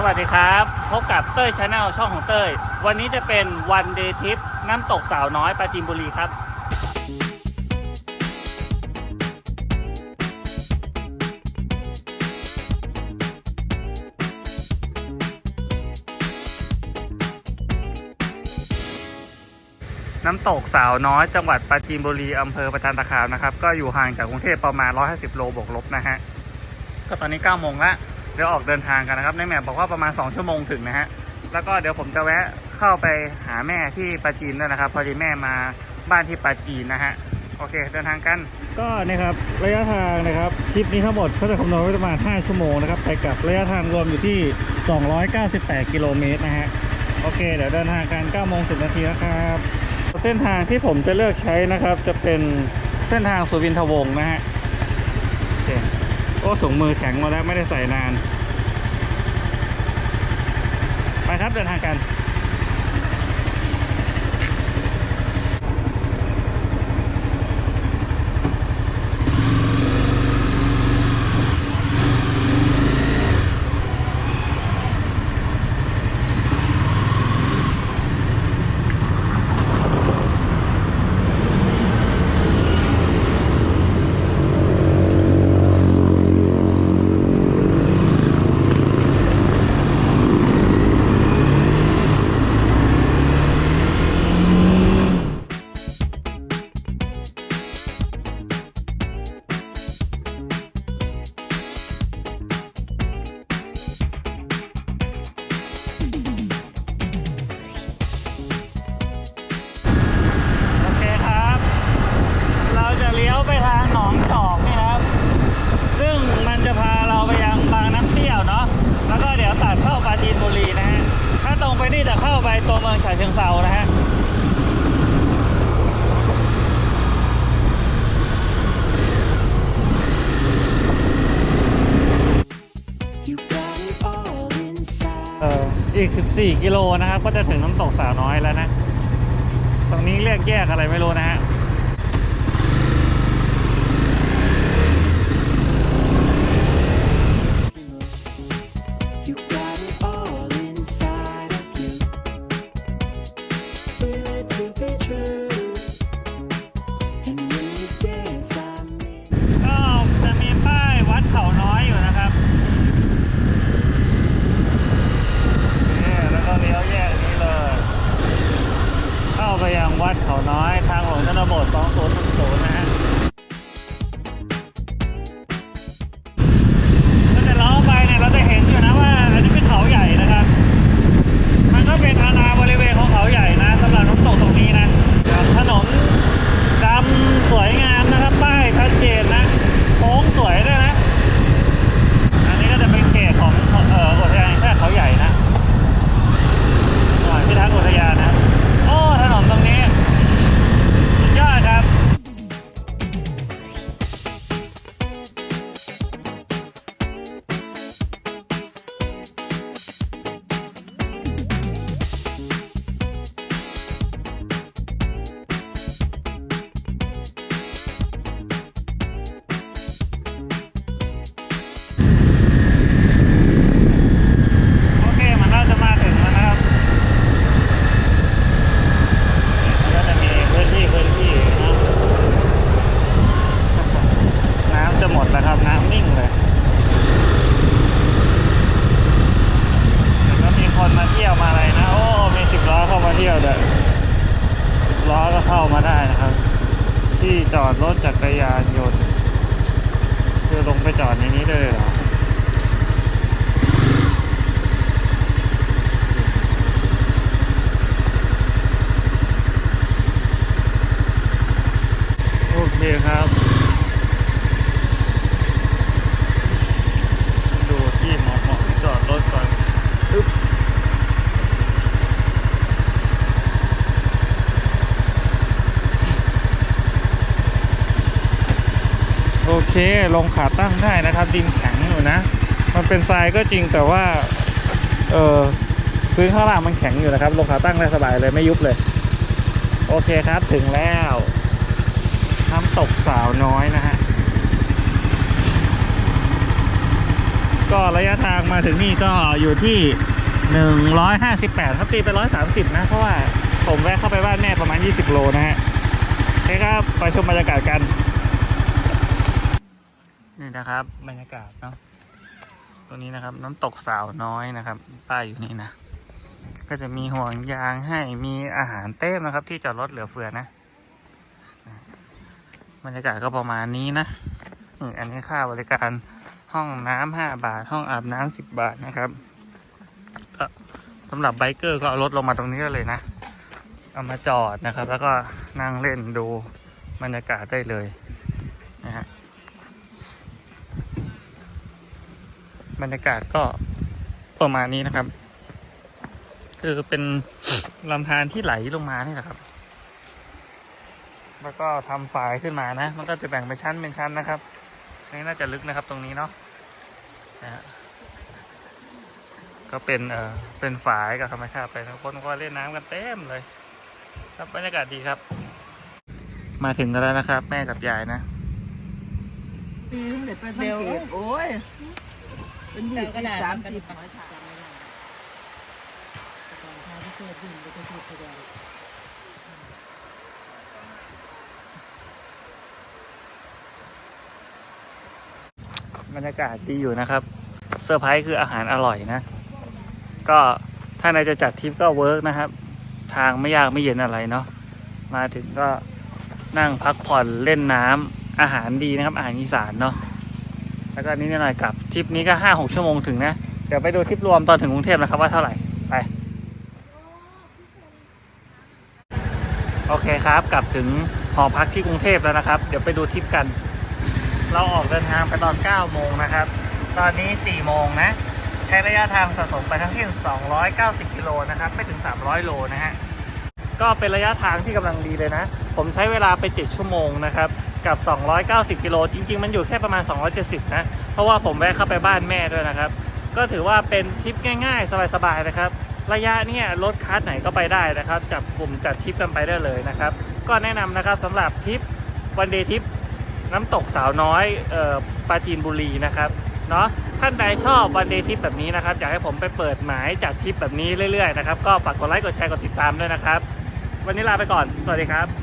สวัสดีครับ พบกับเต้ยชาแนลช่องของเต้ย วันนี้จะเป็นวันเดย์ทริปน้ำตกสาวน้อยปราจีนบุรีครับ น้ำตกสาวน้อยจังหวัดปราจีนบุรีอำเภอประจันตคามนะครับ ก็อยู่ห่างจากกรุงเทพประมาณ 150 โลบวกลบนะฮะ ก็ตอนนี้ 9 โมงละ ดี๋ยวออกเดินทางกันนะครับ ในแมปบอกว่าประมาณ 2 ชั่วโมงถึงนะฮะ แล้วก็เดี๋ยวผมจะแวะเข้าไปหาแม่ที่ปาจีนด้วยนะครับ พอดีแม่มาบ้านที่ปาจีนนะฮะ โอเค เดินทางกัน ก็นะครับระยะทางนะครับทริปนี้ทั้งหมดเขาจะคำนวณไว้ประมาณ 5 ชั่วโมงนะครับ ไปกับระยะทางรวมอยู่ที่ 298 กิโลเมตรนะฮะ โอเค เดี๋ยวเดินทางกัน9โมง10นาทีนะครับเส้นทางที่ผมจะเลือกใช้นะครับ จะเป็นเส้นทางสุวินทวงศ์นะฮะโอเค โอ้ถุงมือแข็งมาแล้วไม่ได้ใส่นาน ไปครับเดินทางกัน บุรีนะฮะ ถ้าตรงไปนี่จะเข้าไปตัวเมืองฉะเชิงเซานะฮะเอออีก 14 กิโลนะครับ ก็จะถึงน้ำตกสาวน้อยแล้วนะ ตรงนี้เรียกแยกอะไรไม่รู้นะฮะ หล เที่ยวด้วยล้อก็เข้ามาได้นะครับ ที่จอดรถจักรยานยนต์ คือลงไปจอดในนี้ได้เลยเหรอ โอเคครับ ดูที่เหมาะๆจอดรถก่อนปึ๊บโอเค ลงขาตั้งได้นะครับ ดินแข็งอยู่นะ มันเป็นทรายก็จริงแต่ว่า เออพื้นข้างล่างมันแข็งอยู่นะครับ ลงขาตั้งได้สบายเลยไม่ยุบเลย โอเคครับถึงแล้วน้ำตกสาวน้อยนะฮะก็ระยะทางมาถึงนี่ก็อยู่ที่ 158ครับตีไป130 นะ เพราะว่าผมแวะเข้าไปบ้านแม่ประมาณ 20 โลนะฮะโอเคครับ ไปชมบรรยากาศกัน นี่นะครับ บรรยากาศเนาะตรงนี้นะครับ น้ำตกสาวน้อยนะครับป้ายอยู่นี่นะก็จะมีห่วงยางให้มีอาหารเต็มนะครับ ที่จอดรถเหลือเฟือนะบรรยากาศก็ประมาณนี้นะอันนี้ค่าบริการห้องน้ำห้าบาท ห้องอาบน้ำสิบบาทนะครับก็สำหรับไบเกอร์ก็เอารถลงมาตรงนี้เลยนะเอามาจอดนะครับ แล้วก็นั่งเล่นดูบรรยากาศได้เลยนะฮะ บรรยากาศก็ประมาณนี้นะครับ คือเป็นลำธารที่ไหลลงมานี่แหละครับ แล้วก็ทำฝายขึ้นมานะ มันก็จะแบ่งเป็นชั้นเป็นชั้นนะครับนี่น่าจะลึกนะครับตรงนี้เนาะนะฮะก็เป็นเอ่อเป็นฝายกับธรรมชาติไปทั้งคนก็เล่นน้ำกันเต็มเลย ครับบรรยากาศดีครับ มาถึงกันแล้วนะครับ แม่กับยายนะ ปีนึงเด็ดไปทั้งเขตโอ้ย เป็นยี่สิบสามสิบบรรยากาศดีอยู่นะครับ เซอร์ไพรส์คืออาหารอร่อยนะ ก็ถ้านายจะจัดทริปก็เวิร์กนะครับ ทางไม่ยากไม่เย็นอะไรเนาะ มาถึงก็นั่งพักผ่อนเล่นน้ำอาหารดีนะครับ อาหารอีสานเนาะ แล้วก็นิดหน่อยกลับทริปนี้ก็ห้าหกชั่วโมงถึงนะ เดี๋ยวไปดูทริปรวมตอนถึงกรุงเทพนะครับว่าเท่าไหร่ไปโอเคครับกลับถึงหอพักที่กรุงเทพแล้วนะครับ เดี๋ยวไปดูทริปกัน เราออกเดินทางไปตอน9โมงนะครับ ตอนนี้4โมงนะ ใช้ระยะทางสะสมไปทั้งสิ้น290 กิโลนะครับ ไม่ถึง 300 โลนะฮะ ก็เป็นระยะทางที่กำลังดีเลยนะ ผมใช้เวลาไป 7 ชั่วโมงนะครับ กับ 290 กิโล จริง ๆ มันอยู่แค่ประมาณ 270 นะ เพราะว่าผมแวะเข้าไปบ้านแม่ด้วยนะครับ ก็ถือว่าเป็นทริปง่ายๆ สบายๆ นะครับ ระยะเนี่ยรถคัสไหนก็ไปได้นะครับ จับกลุ่มจัดทริปกันไปได้เลยนะครับ ก็แนะนำนะครับสำหรับทริปวันเดย์ทริปน้ำตกสาวน้อยอ่อปราจีนบุรีนะครับเนาะท่านใดชอบวันเดย์ทริปแบบนี้นะครับ อยากให้ผมไปเปิดหมายจัดทริปแบบนี้เรื่อยๆนะครับ ก็ฝากกดไลค์กดแชร์กดติดตามด้วยนะครับ วันนี้ลาไปก่อน สวัสดีครับ